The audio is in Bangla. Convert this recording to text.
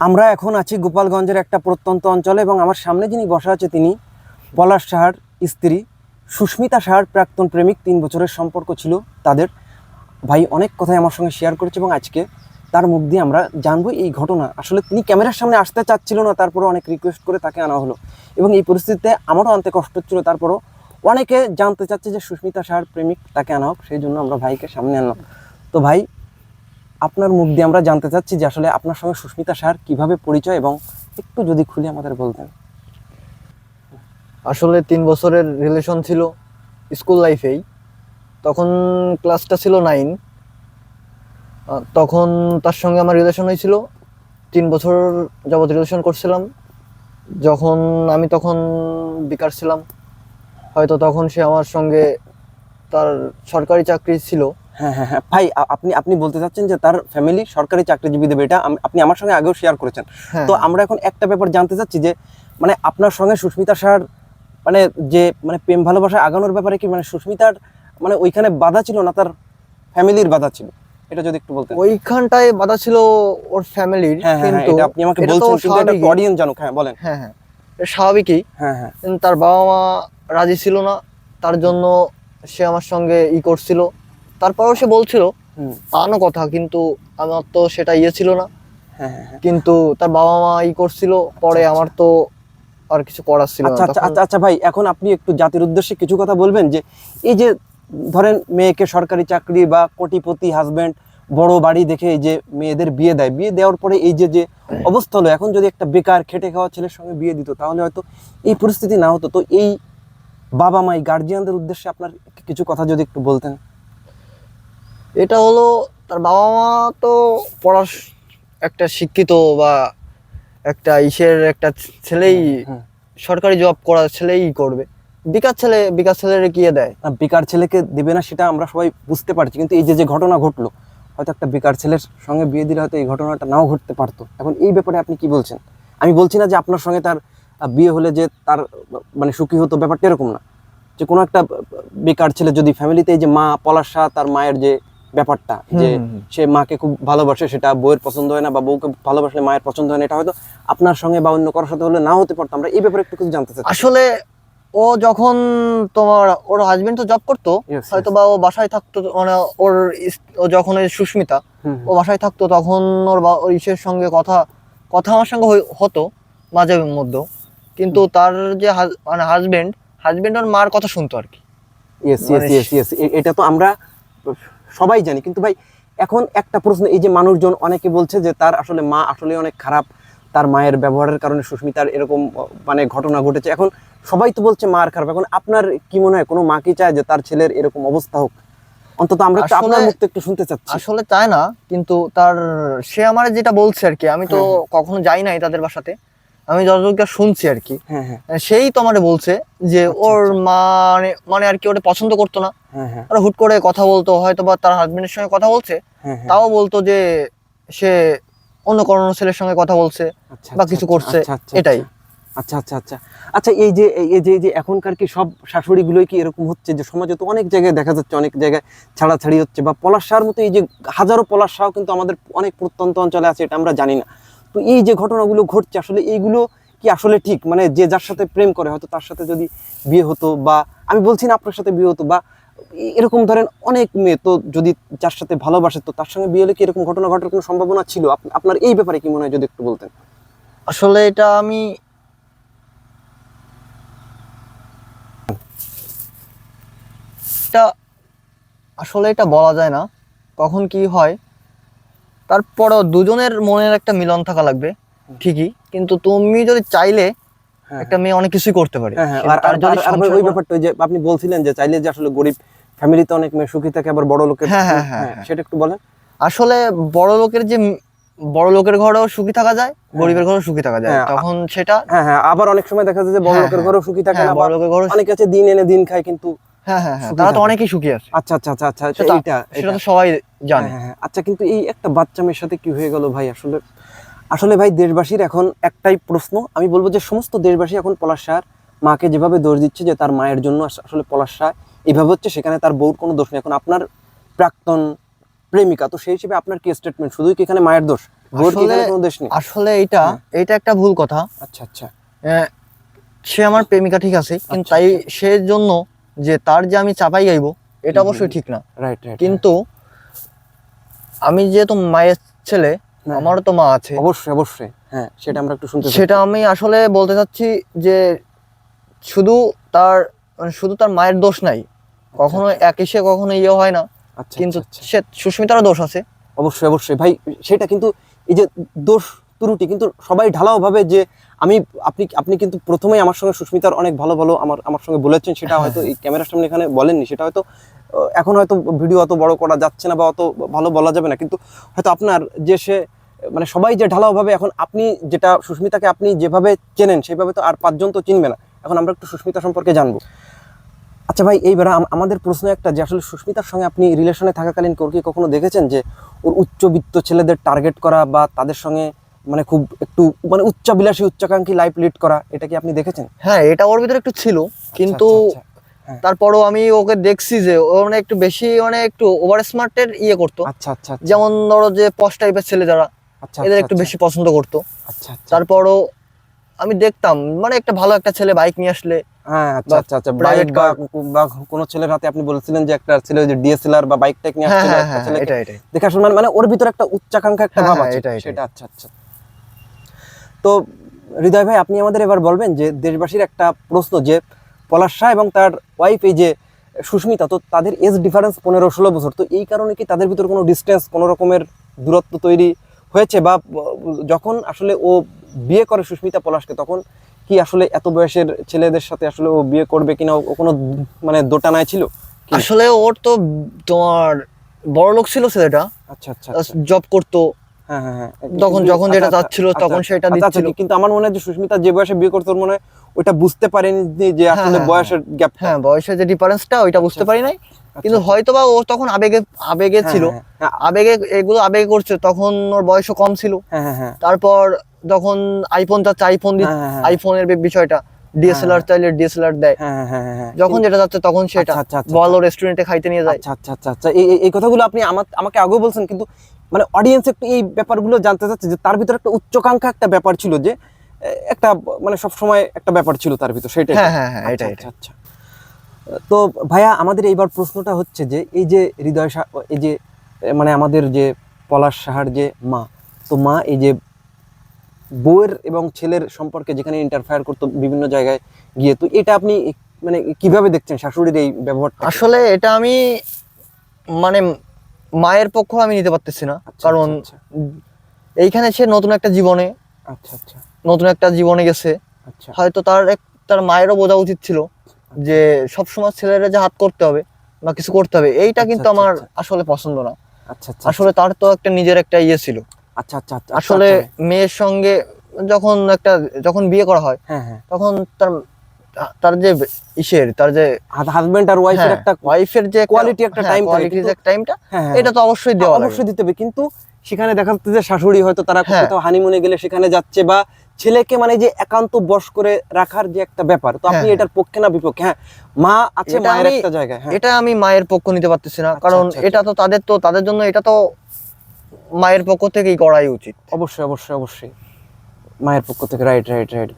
আমরা এখন আছি গোপালগঞ্জের একটা প্রত্যন্ত অঞ্চলে এবং আমার সামনে যিনি বসা আছে তিনি পলাশ সাহার স্ত্রী। সুস্মিতা সাহার প্রাক্তন প্রেমিক, তিন বছরের সম্পর্ক ছিল তাদের। ভাই অনেক কথাই আমার সঙ্গে শেয়ার করেছে এবং আজকে তার মুখ দিয়ে আমরা জানব এই ঘটনা। আসলে তিনি ক্যামেরার সামনে আসতে চাচ্ছিল না তারপরে অনেক রিকোয়েস্ট করে তাকে আনা হলো। এবং এই পরিস্থিতিতে আমারও আনতে কষ্ট হচ্ছিল, তারপরও অনেকে জানতে চাচ্ছে যে সুস্মিতা সাহার প্রেমিক তাকে আনা হোক, সেই জন্য আমরা ভাইকে সামনে আনলাম। তো ভাই আপনার মুখ দিয়ে আমরা জানতে চাচ্ছি যে আসলে আপনার সঙ্গে সুস্মিতা সার কীভাবে পরিচয় এবং একটু যদি খুলে আমাদের বলতেন। আসলে তিন বছরের রিলেশন ছিল স্কুল লাইফেই তখন ক্লাসটা ছিল নাইন তখন তার সঙ্গে আমার রিলেশন হয়েছিল। তিন বছর যাবৎ রিলেশন করছিলাম। যখন আমি তখন বেকার ছিলাম। হয়তো তখন সে আমার সঙ্গে তার সরকারি চাকরি ছিল। হ্যাঁ হ্যাঁ হ্যাঁ। ভাই আপনি আপনি বলতে চাচ্ছেন যে তার ফ্যামিলি সরকারি চাকরিজীবী দেবে এটা আপনি আমার সঙ্গে আগেও শেয়ার করেছেন। হ্যাঁ। তো আমরা এখন একটা ব্যাপার জানতে চাচ্ছি যে মানে আপনার সঙ্গে সুস্মিতা সার মানে যে মানে প্রেম ভালোবাসা আগানোর ব্যাপারে কি মানে সুস্মিতার মানে ওইখানে বাধা ছিল না তার ফ্যামিলির বাধা ছিল? এটা যদি একটু বলতেন। ওইখানটায় বাধা ছিল ওর ফ্যামিলির হ্যাঁ হ্যাঁ কিন্তু এটা আপনি আমাকে বলছেন কিন্তু এটা অডিয়েন্স জানুক হ্যাঁ বলেন। হ্যাঁ হ্যাঁ স্বাভাবিকই। হ্যাঁ হ্যাঁ। তার বাবা মা রাজি ছিল না তার জন্য সে আমার সঙ্গে ই করছিল। তারপরেও সে বলছিল আনো কথা কিন্তু আমার তো সেটা ইয়ে ছিল না। হ্যাঁ হ্যাঁ হ্যাঁ। কিন্তু তার বাবা মা ই করছিল পরে আচ্ছা, আমার তো আর কিছু করার ছিল আচ্ছা আচ্ছা আচ্ছা আচ্ছা ভাই এখন আপনি একটু জাতির উদ্দেশ্যে কিছু কথা বলবেন যে এই যে ধরেন মেয়েকে সরকারি চাকরি বা কোটিপতি হাজবেন্ড বড় বাড়ি দেখে এই যে মেয়েদের বিয়ে দেয় বিয়ে দেওয়ার পরে এই যে যে অবস্থা হলো এখন যদি একটা বেকার খেটে খাওয়া ছেলের সঙ্গে বিয়ে দিত তাহলে হয়তো এই পরিস্থিতি না হতো। তো এই বাবা মাই গার্জিয়ানদের উদ্দেশ্যে আপনার কিছু কথা যদি একটু বলতেন। এটা হলো তার বাবা মা তো পড়াশ একটা শিক্ষিত বা একটা ইসের একটা ছেলেই সরকারি জব করা ছেলেই করবে। বিকাশ ছেলে বিকাশ ছেলের কি দেয়? না, বেকার ছেলেকে দেবে না সেটা আমরা সবাই বুঝতে পারছি কিন্তু এই যে যে ঘটনা ঘটলো হয়তো একটা বেকার ছেলের সঙ্গে বিয়ে দিলে হয়তো এই ঘটনাটা নাও ঘটতে পারতো। এখন এই ব্যাপারে আপনি কি বলছেন? আমি বলছি না যে আপনার সঙ্গে তার বিয়ে হলে যে তার মানে সুখী হতো ব্যাপারটা এরকম না। যে কোনো একটা বেকার ছেলে যদি ফ্যামিলিতে এই যে মা পলাশা তার মায়ের যে ব্যাপারটা যে। সে মাকে খুব ভালোবাসে সেটা বউয়ের পছন্দ হয় না বা বউকে ভালোবাসলে মায়ের পছন্দ হয় না এটা হয়তো আপনার সঙ্গে বা অন্য কারোর সাথে হলে নাও হতে পারতো। আমরা এই ব্যাপারে একটু কিছু জানতে চাই আসলে ও যখন তোমার ওর হাজবেন্ড তো জব করতো হয়তো বা ও বাসায় থাকতো মানে ওর ও যখন ওই সুস্মিতা ও বাসায় থাকতো তখন ওর বা- ওর ইসের সঙ্গে কথা কথা আমার সঙ্গে হতো মাঝে মধ্যে। কিন্তু তার যে মানে হাজবেন্ড হাজবেন্ড ওর মার কথা শুনতো আর কি। মানে এটা তো আমরা সবাই জানি। কিন্তু ভাই এখন একটা প্রশ্ন এই যে মানুষজন অনেকে বলছে যে তার আসলে মা আসলে অনেক খারাপ তার মায়ের ব্যবহারের কারণে সুস্মিতার এরকম মানে ঘটনা ঘটেছে। এখন সবাই তো বলছে মার খারাপ। এখন আপনার কি মনে হয় কোনো মা কি চায় যে তার ছেলের এরকম অবস্থা হোক? অন্তত আমরা আপনার মুখ একটু শুনতে চাচ্ছি। আসলে চায় না কিন্তু তার সে আমার যেটা বলছে আর কি আমি তো কখনো যাই নাই তাদের বাসাতে। আমি যতটুকু শুনছি আর কি হ্যাঁ হ্যাঁ। সেই তো আমারে বলছে যে আচ্ছা, ওর আচ্ছা। মানে মানে আর কি ওটা পছন্দ করতো না। হ্যাঁ হ্যাঁ। আর হুট করে কথা বলতো হয়তো বা তার হাজবেন্ডের সঙ্গে কথা বলছে তাও বলতো যে সে অন্য কোনো ছেলের সঙ্গে কথা বলছে আচ্ছা, বা কিছু করছে, এটাই। আচ্ছা আচ্ছা আচ্ছা। আচ্ছা এই যে এই- যে এই যে এখনকার কি সব শাশুড়িগুলোই কি এরকম হচ্ছে যে সমাজে তো অনেক জায়গায় দেখা যাচ্ছে অনেক জায়গায় ছাড়াছাড়ি হচ্ছে বা পলাশার মতো এই যে হাজারো পলাশাও কিন্তু আমাদের অনেক প্রত্যন্ত অঞ্চলে আছে এটা আমরা জানি না। তো এই যে ঘটনাগুলো ঘটছে, আসলে এইগুলো কি আসলে ঠিক? মানে যে যার সাথে প্রেম করে, হয়তো তার সাথে যদি বিয়ে হতো বা আমি বলছি না আপনার সাথে বিয়ে হতো বা এরকম ধরেন অনেক মেয়ে তো যদি যার সাথে ভালোবাসে, তো তার সঙ্গে বিয়ে হলে কি এরকম ঘটনা ঘটার কোনো সম্ভাবনা ছিল? আপনার এই ব্যাপারে কি মনে হয় যদি একটু বলতেন? আসলে এটা আমি এটা, আসলে এটা বলা যায় না। কখন কি হয় তারপরও দুজনের মনের একটা মিলন থাকা লাগবে ঠিকই কিন্তু তুমি যদি চাইলে হ্যাঁ একটা মেয়ে অনেক কিছুই করতে পারে হ্যাঁ হ্যাঁ আর যদি ওই ব্যাপারটা যে আপনি বলছিলেন যে চাইলে যে আসলে গরিব ফ্যামিলিতে অনেক মেয়ে সুখী থাকে আবার বড় লোকের হ্যাঁ, হ্যাঁ, হ্যাঁ। সেটা একটু বলেন আসলে বড় লোকের যে বড় লোকের ঘরেও সুখী থাকা যায় গরিবের ঘরেও সুখী থাকা যায় তখন সেটা হ্যাঁ হ্যাঁ আবার অনেক সময় দেখা যায় যে বড় লোকের। ঘরেও সুখী থাকে না বড় লোকের ঘরেও অনেক আছে দিন এনে দিন খায় কিন্তু হ্যাঁ হ্যাঁ হ্যাঁ তারা তো। অনেকেই সুখী আছে আচ্ছা আচ্ছা আচ্ছা আচ্ছা আচ্ছা সেটা- এটা। তো সবাই জানে। হ্যাঁ, হ্যাঁ, আচ্ছা কিন্তু এই একটা বাচ্চা মেয়ের সাথে কি হয়ে গেল ভাই? আসলে আসলে ভাই দেশবাসীর এখন একটাই প্রশ্ন। আমি বলব যে সমস্ত দেশবাসী এখন পলাশ মাকে যেভাবে দোষ দিচ্ছে যে তার মায়ের জন্য আসলে পলাশ শাহ এইভাবে হচ্ছে সেখানে তার বউর কোনো দোষ নেই। এখন আপনার প্রাক্তন প্রেমিকা তো সেই হিসেবে আপনার কি স্টেটমেন্ট শুধুই কি এখানে মায়ের দোষ? কি এখানে কোনো দোষ নেই? আসলে এইটা হ্যাঁ। এইটা একটা ভুল কথা। আচ্ছা আচ্ছা। সে আমার প্রেমিকা ঠিক আছে কিন্তু আচ্ছা, তাই সে জন্য যে তার যে আমি চাপাই গাইবো এটা অবশ্যই ঠিক না। রাইট কিন্তু আমি যেহেতু মায়ের ছেলে হ্যাঁ, আমারও তো মা আছে। অবশ্যই অবশ্যই। হ্যাঁ সেটা আমরা একটু শুনতে সেটা আমি আসলে বলতে চাচ্ছি যে শুধু তার শুধু তার মায়ের দোষ নাই। কখনো একই সে কখনো ইয়ে হয় না। আচ্ছা কিন্তু আচ্ছা, আচ্ছা। সে সুস্মিতারও দোষ আছে। অবশ্যই অবশ্যই। ভাই সেটা কিন্তু এই যে দোষ ত্রুটি কিন্তু সবাই ঢালাও ভাবে যে আমি, আপনি আপনি কিন্তু প্রথমেই আমার সঙ্গে সুস্মিতার অনেক ভালো ভালো আমার আমার সঙ্গে বলেছেন, সেটা হয়তো এই ক্যামেরার সামনে এখানে বলেননি, সেটা হয়তো এখন হয়তো ভিডিও অত বড় করা যাচ্ছে না বা অত ভালো বলা যাবে না, কিন্তু হয়তো আপনার যে সে মানে সবাই যে ঢালাও ভাবে, এখন আপনি যেটা সুস্মিতাকে আপনি যেভাবে চেনেন, সেভাবে তো আর পাঁচজন তো চিনবে না, এখন আমরা একটু সুস্মিতা সম্পর্কে জানব। আচ্ছা ভাই, এইবার আমাদের প্রশ্ন একটা যে আসলে সুস্মিতার সঙ্গে আপনি রিলেশনে থাকাকালীন কেউ কি কখনো দেখেছেন যে ওর উচ্চবিত্ত ছেলেদের টার্গেট করা বা তাদের সঙ্গে মানে খুব একটু মানে উচ্চাবিলাসী উচ্চাকাঙ্ক্ষী লাইফ লিড করা এটা কি আপনি দেখেছেন? হ্যাঁ এটা ওর ভিতরে একটু ছিল কিন্তু আচ্ছা, আচ্ছা, তারপরও আমি ওকে দেখছি যে ও মানে একটু বেশি মানে একটু ওভার স্মার্টের ইয়ে করতো। আচ্ছা আচ্ছা আচ্ছা। যেমন ধরো যে পশ টাইপের ছেলে যারা আচ্ছা এদের আচ্ছা, একটু আচ্ছা, বেশি পছন্দ করতো। আচ্ছা আচ্ছা। তারপরও আমি দেখতাম মানে একটা ভালো একটা ছেলে বাইক নিয়ে আসলে। হ্যাঁ আচ্ছা আচ্ছা আচ্ছা। private বা বা কোনো ছেলের হাতে আপনি বলছিলেন যে একটা ছেলে যে ডিএসএলআর বা বাইক টাইক নিয়ে হ্যাঁ আসছিল হ্যাঁ একটা হ্যাঁ ছেলেকে এটা এটাই দেখে মানে- মানে ওর ভিতরে একটা উচ্চাকাঙ্ক্ষা একটা হ্যাঁ, ভাব হ্যাঁ, আছে। এটাই। আচ্ছা আচ্ছা। তো হৃদয় ভাই আপনি আমাদের এবার বলবেন যে দেশবাসীর একটা প্রশ্ন যে পলাশ শাহ এবং তার ওয়াইফ এই যে সুস্মিতা তো তাদের এজ ডিফারেন্স পনেরো ষোলো বছর তো এই কারণে কি তাদের ভিতরে কোনো ডিস্টেন্স কোনো রকমের দূরত্ব তৈরি হয়েছে? বা যখন আসলে ও বিয়ে করে সুস্মিতা পলাশকে তখন কি আসলে এত বয়সের ছেলেদের সাথে আসলে ও বিয়ে করবে কিনা? ও কোনো মানে দোটানায় ছিল আসলে ওর তো তোমার বড় লোক ছিল ছেলেটা। আচ্ছা আচ্ছা আচ্ছা। জব করতো হ্যাঁ হ্যাঁ তখন যখন যেটা আচ্ছা, চাচ্ছিল আচ্ছা, তখন সেটা আচ্ছা, আচ্ছা, দিচ্ছিল। কিন্তু আমার মনে হয় যে সুস্মিতা যে বয়সে বিয়ে করতে ওর মনে হয় ওটা বুঝতে পারেনি যে- আসলে হ্যাঁ, বয়সের গ্যাপ হ্যাঁ বয়সের যে ডিফারেন্সটা ওইটা বুঝতে পারি নাই। কিন্তু হয়তো বা ও তখন আবেগে আবেগে ছিল। হ্যাঁ আবেগে এগুলো আবেগে করছে তখন ওর বয়সও কম ছিল। হ্যাঁ হ্যাঁ হ্যাঁ। তারপর যখন আইফোন চাচ্ছে আইফোন হ্যাঁ, হ্যাঁ, হ্যাঁ। আইফোনের বিষয়টা ডিএসএলআর চাইলে ডিএসএলআর দেয়। হ্যাঁ হ্যাঁ হ্যাঁ হ্যাঁ। যখন যেটা যাচ্ছে তখন সেটা আচ্ছা, আচ্ছা, আচ্ছা, বলো রেস্টুরেন্টে খাইতে নিয়ে যায়। আচ্ছা আচ্ছা আচ্ছা এই এই- কথাগুলো আপনি আমার আমাকে আগেও বলছেন কিন্তু মানে অডিয়েন্স একটু এই ব্যাপারগুলো জানতে চাচ্ছে যে তার ভিতরে একটা উচ্চাকাঙ্ক্ষা একটা ব্যাপার ছিল যে একটা মানে সব সময় একটা ব্যাপার ছিল তার ভিতর সেটাই। হ্যাঁ হ্যাঁ হ্যাঁ এটা আচ্ছা। তো ভাইয়া আমাদের এইবার প্রশ্নটা হচ্ছে যে এই যে হৃদয় এই যে মানে আমাদের যে পলাশ সাহার যে মা তো মা এই যে বউয়ের এবং ছেলের সম্পর্কে যেখানে ইন্টারফেয়ার করতো বিভিন্ন জায়গায় গিয়ে তো এটা আপনি মানে কীভাবে দেখছেন শাশুড়ির এই ব্যবহার আসলে এটা আমি মানে মায়ের পক্ষ আমি নিতে পারতেছি না। আচ্ছা, কারণ আচ্ছা, এইখানে সে নতুন একটা জীবনে আচ্ছা আচ্ছা। নতুন একটা জীবনে গেছে। আচ্ছা। হয়তো তার এক তার মায়েরও বোঝা উচিত ছিল যে সবসময় ছেলেরা যে হাত করতে হবে বা কিছু করতে হবে এইটা আচ্ছা, কিন্তু আচ্ছা, আমার আচ্ছা। আসলে পছন্দ না। আচ্ছা আচ্ছা। আসলে তার তো একটা নিজের একটা ইয়ে ছিল। আচ্ছা আচ্ছা আচ্ছা আসলে মেয়ের সঙ্গে যখন একটা যখন বিয়ে করা হয় হ্যাঁ হ্যাঁ। তখন তার তার যে ইসের তার যে হাজবেন্ড আর ওয়াইফের একটা ওয়াইফের যে quality একটা থাকে, কোয়ালিটি টাইমটা হ্যাঁ হ্যাঁ এটা তো অবশ্যই দেওয়া অবশ্যই দিতে হবে। কিন্তু সেখানে দেখা যাচ্ছে যে শাশুড়ি হয়তো তারা হ্যাঁ। কোথাও হানিমুনে গেলে সেখানে যাচ্ছে বা ছেলেকে মানে যে একান্ত বশ করে রাখার যে একটা ব্যাপার তো আপনি হ্যাঁ, এটার পক্ষে না বিপক্ষে? হ্যাঁ মা আছে এটা মায়ের আমি- একটা জায়গায় হ্যাঁ। এটা আমি মায়ের পক্ষ নিতে পারতেছি না আচ্ছা, কারণ আচ্ছা, এটা তো তাদের তো তাদের জন্য এটা তো মায়ের পক্ষ থেকেই করাই উচিত। অবশ্যই অবশ্যই অবশ্যই। মায়ের পক্ষ থেকে রাইট রাইট রাইট